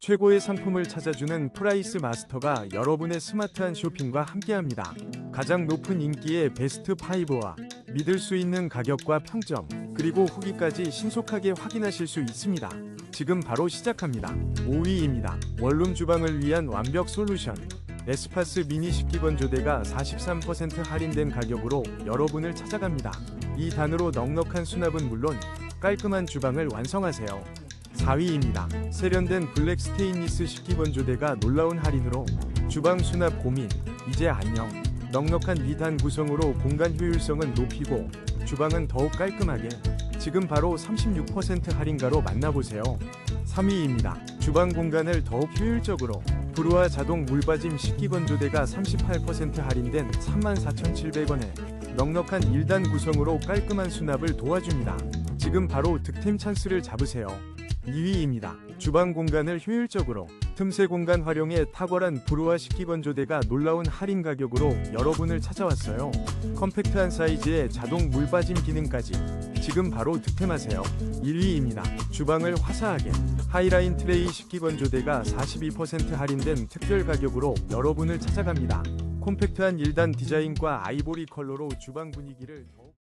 최고의 상품을 찾아주는 프라이스 마스터가 여러분의 스마트한 쇼핑과 함께합니다. 가장 높은 인기의 베스트 5와 믿을 수 있는 가격과 평점, 그리고 후기까지 신속하게 확인하실 수 있습니다. 지금 바로 시작합니다. 5위입니다. 원룸 주방을 위한 완벽 솔루션. 에스파스 미니 식기 건조대가 43% 할인된 가격으로 여러분을 찾아갑니다. 이 단으로 넉넉한 수납은 물론 깔끔한 주방을 완성하세요. 4위입니다. 세련된 블랙 스테인리스 식기건조대가 놀라운 할인으로 주방 수납 고민 이제 안녕. 넉넉한 2단 구성으로 공간 효율성은 높이고 주방은 더욱 깔끔하게 지금 바로 36% 할인가로 만나보세요. 3위입니다. 주방 공간을 더욱 효율적으로 브루아 자동 물받임 식기건조대가 38% 할인된 34,700원에 넉넉한 1단 구성으로 깔끔한 수납을 도와줍니다. 지금 바로 득템 찬스를 잡으세요. 2위입니다. 주방 공간을 효율적으로 틈새 공간 활용에 탁월한 브루아 식기건조대가 놀라운 할인 가격으로 여러분을 찾아왔어요. 컴팩트한 사이즈에 자동 물 빠짐 기능까지 지금 바로 득템하세요. 1위입니다. 주방을 화사하게 하이라인 트레이 식기건조대가 42% 할인된 특별 가격으로 여러분을 찾아갑니다. 콤팩트한 1단 디자인과 아이보리 컬러로 주방 분위기를 더욱